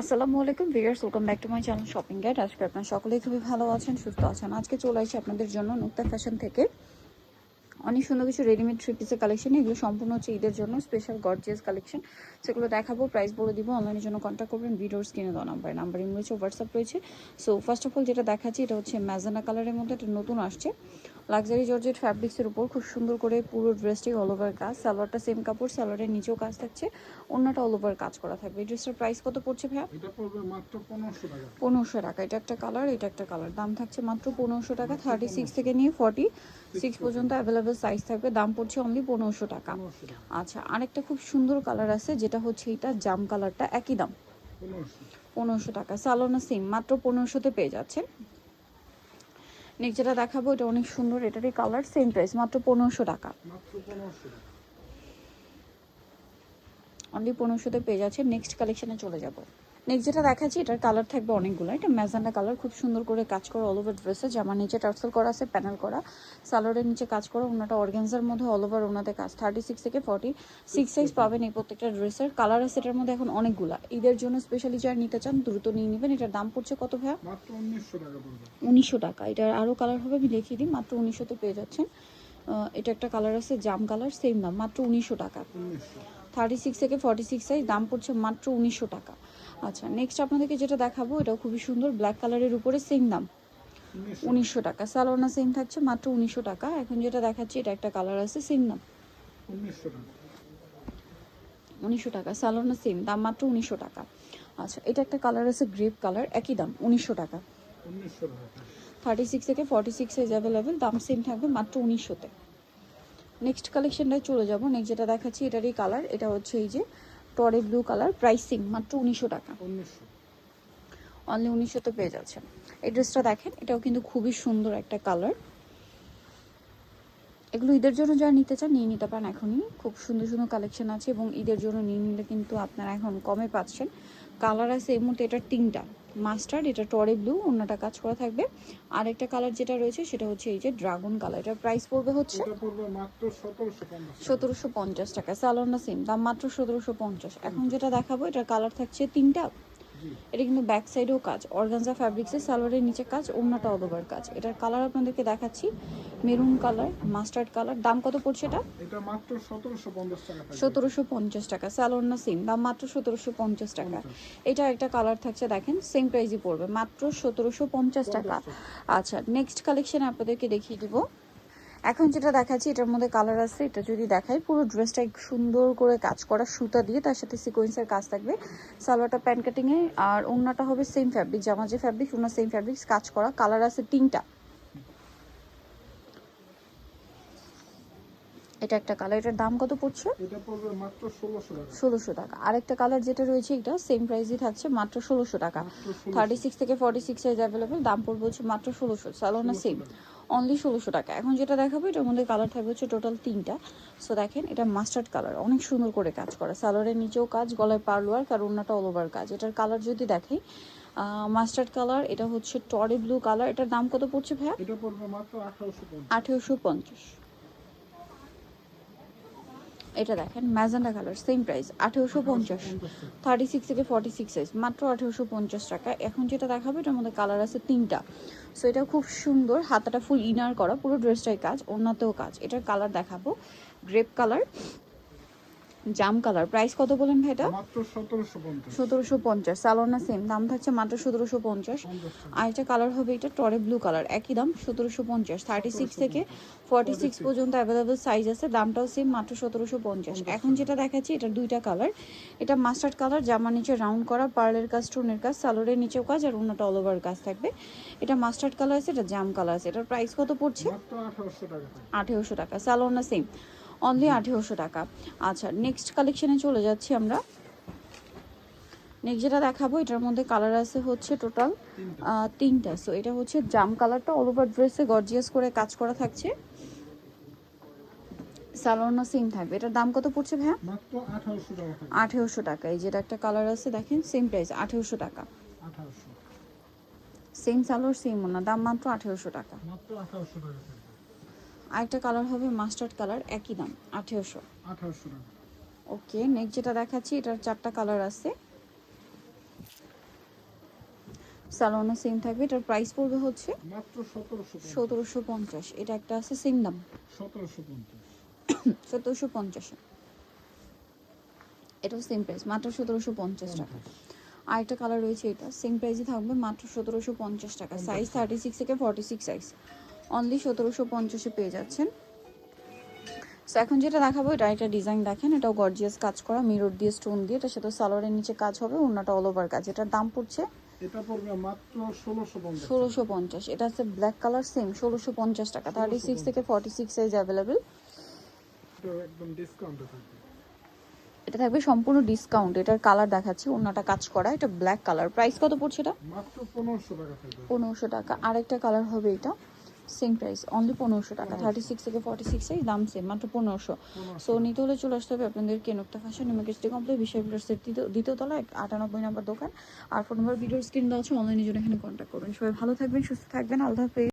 আসসালামু আলাইকুম, viewers, welcome back to my channel shopping guide. আজকে আপনার সকলেই খুবই ভালো আছেন, সুস্থ আছেন। আজকে চলে আসি আপনাদের জন্য নুক্তা ফ্যাশন থেকে। অনেক সুন্দর কিছু রেডিমেড থ্রি পিসের কালেকশন এগুলো সম্পূর্ণ হচ্ছে ঈদের জন্য স্পেশাল গর্জিয়াস কালেকশন সেগুলো দেখাবো প্রাইস বলে দিব অনলাইনের জন্য কন্ট্যাক্ট করবেন, ভিডিওর স্ক্রিনে দেওয়া নাম্বার নাম্বার রয়েছে হোয়াটসঅ্যাপ রয়েছে। সো ফার্স্ট অফ অল যেটা দেখাচ্ছি, এটা হচ্ছে ম্যাজানা কালারের মধ্যে একটা নতুন আসছে। লাক্সারি জর্জেট ফ্যাব্রিক্সের উপর খুব সুন্দর করে পুরো ড্রেসটি অল ওভার কাজ। সালোয়ারটা সেম কাপড় সালোয়ারের নিচেও কাজ থাকছে। অন্যটা অল ওভার কাজ করা থাকবে। এই ড্রেসটার প্রাইস কত পড়ছে ভাইয়া? এটা পড়বে মাত্র পনেরোশো টাকা। এটা একটা কালার এটা একটা কালার দাম থাকছে মাত্র পনেরোশো টাকা। থার্টি সিক্স থেকে নিয়ে ফর্টি সিক্স পর্যন্ত অ্যাভেলেবেল সাইজ থাকবে। দাম পড়ছে অনলি পনেরোশো টাকা। আচ্ছা আরেকটা খুব সুন্দর কালার আছে যেটা হচ্ছে এটা জাম কালারটা একই দাম। পনেরোশো পনেরোশো টাকা। সালোনা সিম মাত্র পনেরোশোতে পেয়ে যাচ্ছেন। নেক্সট যেটা দেখাবো, এটা অনেক সুন্দর, এটারই কালার সেম প্রাইস মাত্র পনেরোশো টাকা। অনলি পনেরোশোতে পেয়ে যাচ্ছে নেক্সট কালেকশানে চলে যাব। নেক্সট যেটা দেখাচ্ছি এটার কালার থাকবে অনেকগুলো। এটা ম্যাজান্ডা কালার খুব সুন্দর করে কাজ করা অল ওভার ড্রেসে জামার নিচে টার্সেল করা আছে প্যানেল করা। সালোয়ারের নিচে কাজ করা ওনাটা অর্গ্যানজার মধ্যে অল ওভার ওনাতে কাজ। থার্টি সিক্স থেকে ফর্টি সিক্স সাইজ পাবেন এই প্রত্যেকটা ড্রেসের কালার আছে এটার মধ্যে এখন অনেকগুলা। ঈদের জন্য স্পেশালি যারা নিতে চান দ্রুত নিয়ে নেবেন। এটার দাম পড়ছে কত ভাইয়া? উনিশশো টাকা পড়বে। উনিশশো টাকা। এটার আরও কালার হবে আমি দেখিয়ে দিই। মাত্র উনিশশোতে পেয়ে যাচ্ছেন। এটা একটা কালার আছে জাম কালার সেম দাম। মাত্র উনিশশো টাকা। থার্টি সিক্স থেকে ফর্টি সিক্স সাইজ দাম পড়ছে মাত্র উনিশশো টাকা। আচ্ছা নেক্সট আপনাদেরকে যেটা দেখাবো এটাও খুবই সুন্দর ব্ল্যাক কালারের উপরে সেম দাম। উনিশশো। টাকা সালোনা সেম থাকছে মাত্র উনিশশো টাকা। এখন যেটা দেখাচ্ছি এটা একটা কালার আছে সেম দাম। উনিশশো টাকা। সালোনা সেম দাম মাত্র উনিশশো টাকা। আচ্ছা এটা একটা কালার আছে গ্রেপ কালার একই দাম উনিশশো টাকা। উনিশশো টাকা। থার্টি সিক্স থেকে ফর্টি সিক্স সাইজ অ্যাভেলেবেল দাম সেম থাকবে মাত্র উনিশশোতে। নেক্সট কালেকশনটায় চলে যাব নেক্সট যেটা দেখাচ্ছি এটারই কালার এটা হচ্ছে এই যে টরে ব্লু কালার প্রাইসিং মাত্র উনিশশো টাকা। উনিশশো। অনলি উনিশশোতে পেয়ে যাচ্ছেন। এই ড্রেসটা দেখেন এটাও কিন্তু খুবই সুন্দর একটা কালার এগুলো ঈদের জন্য যারা নিতে চান নিয়ে নিতে পারেন এখনই। খুব সুন্দর সুন্দর কালেকশন আছে এবং ঈদের জন্য নিয়ে নিলে কিন্তু আপনারা এখন কমে পাচ্ছেন। কালার আছে এই মুহূর্তে এটার তিনটা। মাস্টার্ড এটা টরে ব্লু অন্যটা কাজ করা থাকবে। আর একটা কালার যেটা রয়েছে সেটা হচ্ছে এই যে ড্রাগন কালার এটার প্রাইস পড়বে হচ্ছে সতেরোশো পঞ্চাশ টাকা। সালোনা সিম দাম মাত্র সতেরোশো পঞ্চাশ। এখন যেটা দেখাবো এটার কালার থাকছে তিনটা এটা কিন্তু ব্যাক সাইডেও কাজ। অর্গানজা ফ্যাব্রিক্সের সালোয়ারের নিচে কাজ অন্যটা অল ওভার কাজ। এটার কালার আপনাদেরকে দেখাচ্ছি। মেরুন কালার মাস্টার্ড কালার দাম কত পড়ছে এটা? এটা মাত্র সতেরোশো পঞ্চাশ টাকা থাকবে। সতেরোশো পঞ্চাশ টাকা। স্যালোনা সিম দাম মাত্র সতেরোশো পঞ্চাশ টাকা। এটা একটা কালার থাকছে দেখেন সেম প্রাইসই পড়বে। মাত্র সতেরোশো পঞ্চাশ টাকা। আচ্ছা নেক্সট কালেকশন আপনাদেরকে দেখিয়ে দিব। এখন যেটা দেখাচ্ছি এটার মধ্যে কালার আছে এটা যদি দেখাই পুরো ড্রেসটা সুন্দর করে কাজ করা সুতা দিয়ে তার সাথে সিকোয়েন্সের কাজ থাকবে। সালোয়ারটা প্যান্ট কাটিংয়ে আর ওড়নাটা হবে সেম ফ্যাব্রিক জামা যে ফ্যাব্রিক ওনার সেম ফ্যাব্রিক্স কাজ করা কালার আছে তিনটা। এটা একটা কালার এটার দাম কত পড়ছে? এটা পড়বে মাত্র ষোলোশো টাকা। ষোলোশো টাকা। আরেকটা কালার যেটা রয়েছে এটা সেম প্রাইসই থাকছে মাত্র ষোলোশো টাকা। মাত্র ষোলোশো। থার্টি সিক্স থেকে ফর্টি সিক্স সাইজ অ্যাভেলেবেল দাম পড়বে হচ্ছে মাত্র ষোলোশো। সালোনা সেম অনলি ষোলোশো টাকা। এখন যেটা দেখাবো এটার মধ্যে কালার থাকবে হচ্ছে টোটাল তিনটা। সো দেখেন এটা মাস্টার্ড কালার অনেক সুন্দর করে কাজ করা। সালোয়ারের নিচেও কাজ গলায় পার্লোয়ার আর অন্যটা অল ওভার কাজ। এটার কালার যদি দেখাই মাস্টার্ড কালার এটা হচ্ছে টরে ব্লু কালার এটার দাম কত পড়ছে ভাইয়া? এটা পড়বে মাত্র আঠারোশো পঞ্চাশ। আঠেরোশো পঞ্চাশ। এটা দেখেন ম্যাজেন্ডা কালার সেম প্রাইস আঠেরোশো পঞ্চাশ। থার্টি সিক্স থেকে ফর্টি সিক্স সাইজ মাত্র আঠেরোশো পঞ্চাশ টাকা। এখন যেটা দেখাবো এটার মধ্যে কালার আছে তিনটা। সো এটা খুব সুন্দর। হাতাটা ফুল ইনার করা, পুরো ড্রেসটাই কাজ অন্যতেও কাজ। এটার কালার দেখাবো। গ্রেপ কালার জাম কালার। প্রাইস কত বলেন ভাই এটা? মাত্র সতেরোশো পঞ্চাশ। সালোনা সেম দাম থাকছে মাত্র সতেরোশো পঞ্চাশ। আর একটা কালার হবে এটা টরে ব্লু কালার একই দাম সতেরোশো পঞ্চাশ। থার্টি সিক্স থেকে ফর্টি সিক্স পর্যন্ত অ্যাভেলেবেল সাইজ আছে দামটাও সেম মাত্র সতেরোশো পঞ্চাশ। এখন যেটা দেখাচ্ছি এটা দুইটা কালার। এটা মাস্টার্ড কালার জামার নিচে রাউন্ড করা পার্লের কাজ স্টোনের কাজ সালোয়ারের নিচেও কাজ আর অন্যটা অল ওভার কাজ থাকবে। এটা মাস্টার্ড কালার আছে এটা জাম কালার আছে। এটার প্রাইস কত পড়ছে? মাত্র আঠারোশো টাকা। আঠেরোশো টাকা সালোনা সেম অনলি আঠেরোশো টাকা। আচ্ছা নেক্সট কালেকশানে চলে যাচ্ছি আমরা। নেক্সট যেটা দেখাবো এটার মধ্যে কালার আছে হচ্ছে টোটাল তিনটা। সো এটা হচ্ছে জাম কালারটা অল ওভার ড্রেসে গর্জিয়াস করে কাজ করা থাকছে। সালোনা সেম থাকবে। এটার দাম কত পড়ছে ভাইয়া? আঠারোশো টাকা। এই যেটা একটা কালার আছে দেখেন সেম প্রাইস আঠেরোশো টাকা। সেম সালোয়ার সেম দাম মাত্র আঠেরোশো টাকা। মাত্র আঠারোশো টাকা। আরেকটা কালার হবে মাস্টার্ড কালার একই দাম আঠেরোশো। আঠারোশো টাকা। ওকে নেক্সট যেটা দেখাচ্ছি এটার চারটা কালার আছে। স্যালোনা সেম থাকবে এটার প্রাইস পড়বে হচ্ছে মাত্র সতেরোশো পঞ্চাশ। এটা একটা আছে সেম দাম। সতেরোশো পঞ্চাশ। সতেরোশো পঞ্চাশে। এটাও সেম প্রাইস মাত্র সতেরোশো পঞ্চাশ টাকা। আরেকটা কালার রয়েছে এটা সেম প্রাইসই থাকবে মাত্র সতেরোশো পঞ্চাশ টাকা। সাইজ থার্টি সিক্স থেকে ফর্টি সিক্স সাইজ অনলি সতেরোশো পঞ্চাশে পেয়ে যাচ্ছেন। সো এখন যেটা দেখাবো এটা একটা ডিজাইন দেখেন এটাও গর্জিয়াস কাজ করা মিরর দিয়ে স্টোন দিয়ে এটার সাথে সালোয়ারের নিচে কাজ হবে অন্যটা অল ওভার কাজ। এটার দাম পড়ছে এটা পড়বে মাত্র এটা ব্ল্যাক কালার সেম ষোলোশো পঞ্চাশ টাকা। থার্টি সিক্স থেকে সাইজ এটা একদম ডিসকাউন্টে থাকবে। এটা থাকবে সম্পূর্ণ ডিসকাউন্ট এটার কালার দেখাচ্ছি অন্যটা কাজ করা এটা ব্ল্যাক কালার প্রাইস কত পড়ছে এটা? মাত্র টাকা থাকবে। টাকা। আরেকটা কালার হবে এটা। সেম প্রাইস অনলি পনেরোশো টাকা থার্টি সিক্স থেকে ফর্টি সিক্স দাম সেম মাত্র পনেরোশো। সো নিতে হলে চলে আসতে হবে আপনাদের কেনকটা ফ্যাশন ইমার্কেসটি কমপ্লেক্স বিশাল বিলাসের দ্বিতীয় তলা আটানব্বই নম্বর দোকান। আর ফোন নম্বর ভিডিও স্ক্রিন দেওয়া আছে অনলাইনে জন্য এখানে কন্ট্যাক্ট করবেন। সবাই ভালো থাকবেন সুস্থ থাকবেন আল্লাহ হাফেজ।